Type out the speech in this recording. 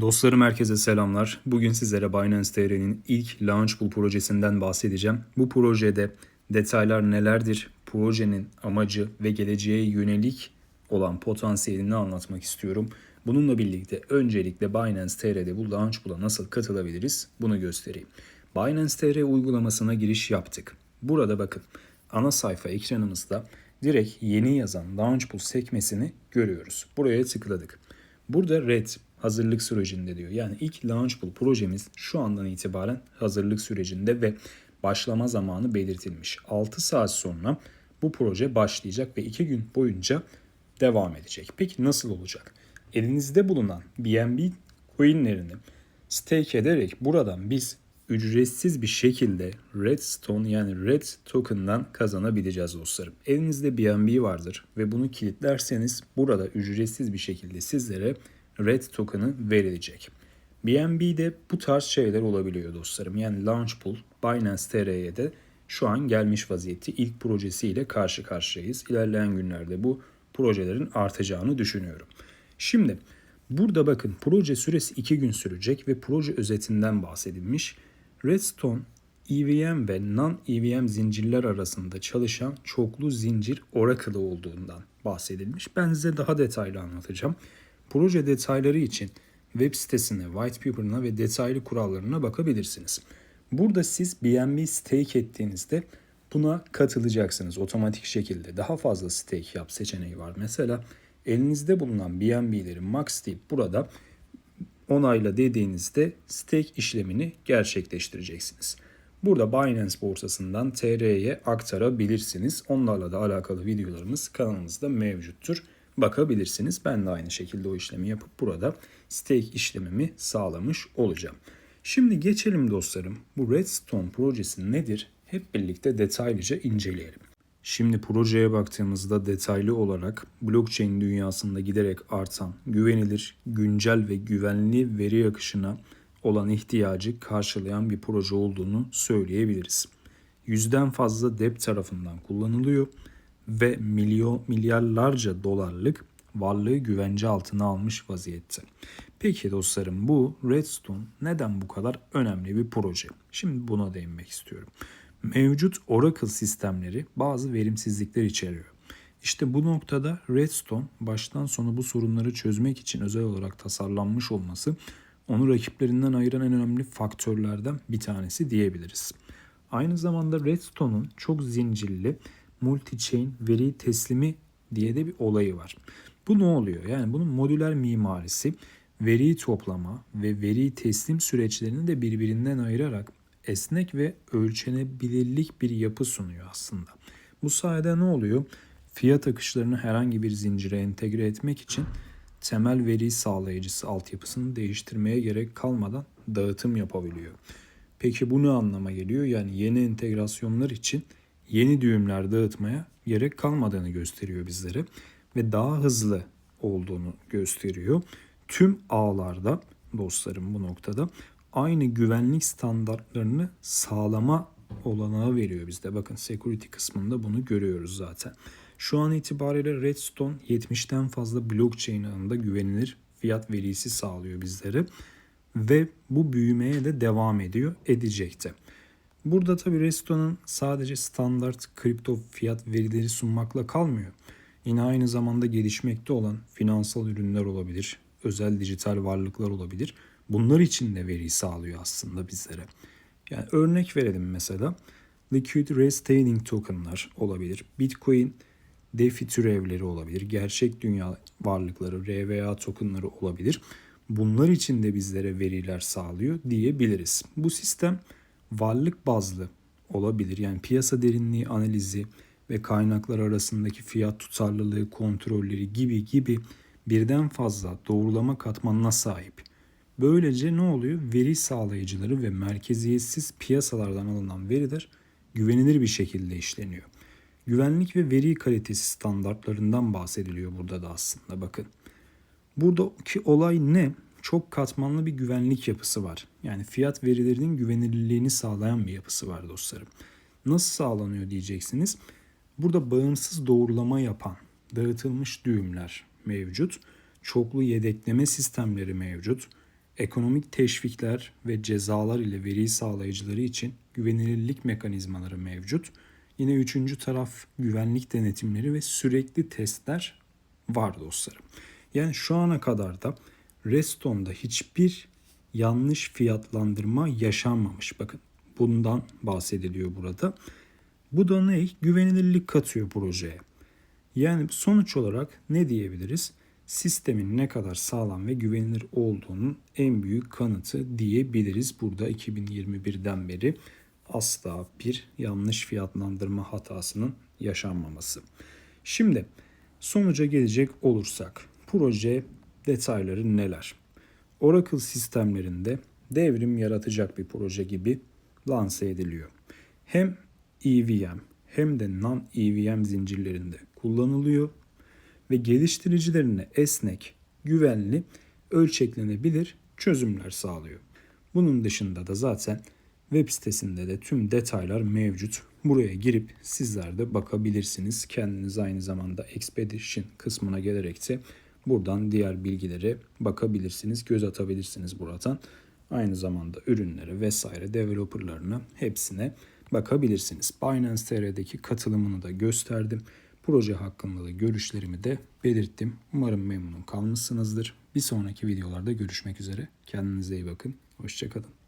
Dostlarım herkese selamlar. Bugün sizlere Binance TR'nin ilk Launchpool projesinden bahsedeceğim. Bu projede detaylar nelerdir, projenin amacı ve geleceğe yönelik olan potansiyelini anlatmak istiyorum. Bununla birlikte öncelikle Binance TR'de bu Launchpool'a nasıl katılabiliriz bunu göstereyim. Binance TR uygulamasına giriş yaptık. Burada bakın ana sayfa ekranımızda direkt yeni yazan Launchpool sekmesini görüyoruz. Buraya tıkladık. Burada red hazırlık sürecinde diyor. Yani ilk Launchpool projemiz şu andan itibaren hazırlık sürecinde ve başlama zamanı belirtilmiş. 6 saat sonra bu proje başlayacak ve 2 gün boyunca devam edecek. Peki nasıl olacak? Elinizde bulunan BNB coinlerini stake ederek buradan biz ücretsiz bir şekilde Redstone yani Red token'dan kazanabileceğiz dostlarım. Elinizde BNB vardır ve bunu kilitlerseniz burada ücretsiz bir şekilde sizlere Red token'ı verilecek. BNB'de bu tarz şeyler olabiliyor dostlarım. Yani Launchpool, Binance TR'ye de şu an gelmiş vaziyette ilk projesiyle karşı karşıyayız. İlerleyen günlerde bu projelerin artacağını düşünüyorum. Şimdi burada bakın proje süresi 2 gün sürecek ve proje özetinden bahsedilmiş. Redstone EVM ve non-EVM zincirler arasında çalışan çoklu zincir Oracle olduğundan bahsedilmiş. Ben size daha detaylı anlatacağım. Proje detayları için web sitesine, white paper'ına ve detaylı kurallarına bakabilirsiniz. Burada siz BNB stake ettiğinizde buna katılacaksınız otomatik şekilde. Daha fazla stake yap seçeneği var. Mesela elinizde bulunan BNB'leri max deyip burada onayla dediğinizde stake işlemini gerçekleştireceksiniz. Burada Binance borsasından TR'ye aktarabilirsiniz. Onlarla da alakalı videolarımız kanalımızda mevcuttur. Bakabilirsiniz. Ben de aynı şekilde o işlemi yapıp burada stake işlemimi sağlamış olacağım. Şimdi geçelim dostlarım. Bu Redstone projesi nedir? Hep birlikte detaylıca inceleyelim. Şimdi projeye baktığımızda detaylı olarak blockchain dünyasında giderek artan, güvenilir, güncel ve güvenli veri akışına olan ihtiyacı karşılayan bir proje olduğunu söyleyebiliriz. Yüzden fazla dev tarafından kullanılıyor ve milyon milyarlarca dolarlık varlığı güvence altına almış vaziyette. Peki dostlarım bu Redstone neden bu kadar önemli bir proje? Şimdi buna değinmek istiyorum. Mevcut Oracle sistemleri bazı verimsizlikler içeriyor. İşte bu noktada Redstone baştan sona bu sorunları çözmek için özel olarak tasarlanmış olması onu rakiplerinden ayıran en önemli faktörlerden bir tanesi diyebiliriz. Aynı zamanda Redstone'un çok zincirli multi-chain veri teslimi diye de bir olayı var. Bu ne oluyor? Yani bunun modüler mimarisi veriyi toplama ve veri teslim süreçlerini de birbirinden ayırarak esnek ve ölçenebilirlik bir yapı sunuyor aslında. Bu sayede ne oluyor? Fiyat akışlarını herhangi bir zincire entegre etmek için temel veri sağlayıcısı altyapısını değiştirmeye gerek kalmadan dağıtım yapabiliyor. Peki bu ne anlama geliyor? Yani yeni entegrasyonlar için yeni düğümler dağıtmaya gerek kalmadığını gösteriyor bizlere ve daha hızlı olduğunu gösteriyor. Tüm ağlarda dostlarım bu noktada aynı güvenlik standartlarını sağlama olanağı veriyor bizde. Bakın security kısmında bunu görüyoruz zaten. Şu an itibariyle Redstone 70'ten fazla blockchain ağında güvenilir fiyat verisi sağlıyor bizlere. Ve bu büyümeye de devam ediyor, edecekte. Burada tabi Redstone'un sadece standart kripto fiyat verileri sunmakla kalmıyor. Yine aynı zamanda gelişmekte olan finansal ürünler olabilir, özel dijital varlıklar olabilir. Bunlar için de veri sağlıyor aslında bizlere. Yani örnek verelim mesela. Liquid Restaining tokenlar olabilir. Bitcoin DeFi türevleri olabilir. Gerçek dünya varlıkları, RVA tokenları olabilir. Bunlar için de bizlere veriler sağlıyor diyebiliriz. Bu sistem varlık bazlı olabilir. Yani piyasa derinliği analizi ve kaynaklar arasındaki fiyat tutarlılığı kontrolleri gibi gibi birden fazla doğrulama katmanına sahip. Böylece ne oluyor? Veri sağlayıcıları ve merkeziyetsiz piyasalardan alınan veriler güvenilir bir şekilde işleniyor. Güvenlik ve veri kalitesi standartlarından bahsediliyor burada da aslında bakın. Buradaki olay ne? Çok katmanlı bir güvenlik yapısı var. Yani fiyat verilerinin güvenilirliğini sağlayan bir yapısı var dostlarım. Nasıl sağlanıyor diyeceksiniz. Burada bağımsız doğrulama yapan dağıtılmış düğümler mevcut. Çoklu yedekleme sistemleri mevcut. Ekonomik teşvikler ve cezalar ile veri sağlayıcıları için güvenilirlik mekanizmaları mevcut. Yine üçüncü taraf güvenlik denetimleri ve sürekli testler var dostlarım. Yani şu ana kadar da Reston'da hiçbir yanlış fiyatlandırma yaşanmamış. Bakın bundan bahsediliyor burada. Bu da ne? Güvenilirlik katıyor projeye. Yani sonuç olarak ne diyebiliriz? Sistemin ne kadar sağlam ve güvenilir olduğunun en büyük kanıtı diyebiliriz. Burada 2021'den beri asla bir yanlış fiyatlandırma hatasının yaşanmaması. Şimdi sonuca gelecek olursak proje detayları neler? Oracle sistemlerinde devrim yaratacak bir proje gibi lanse ediliyor. Hem EVM hem de non-EVM zincirlerinde kullanılıyor ve geliştiricilerine esnek, güvenli, ölçeklenebilir çözümler sağlıyor. Bunun dışında da zaten web sitesinde de tüm detaylar mevcut. Buraya girip sizler de bakabilirsiniz. Kendiniz aynı zamanda Expedition kısmına gelerek de buradan diğer bilgilere bakabilirsiniz, göz atabilirsiniz buradan. Aynı zamanda ürünlere vesaire developerlarına hepsine bakabilirsiniz. Binance TR'deki katılımını da gösterdim. Proje hakkında da görüşlerimi de belirttim. Umarım memnun kalmışsınızdır. Bir sonraki videolarda görüşmek üzere. Kendinize iyi bakın. Hoşçakalın.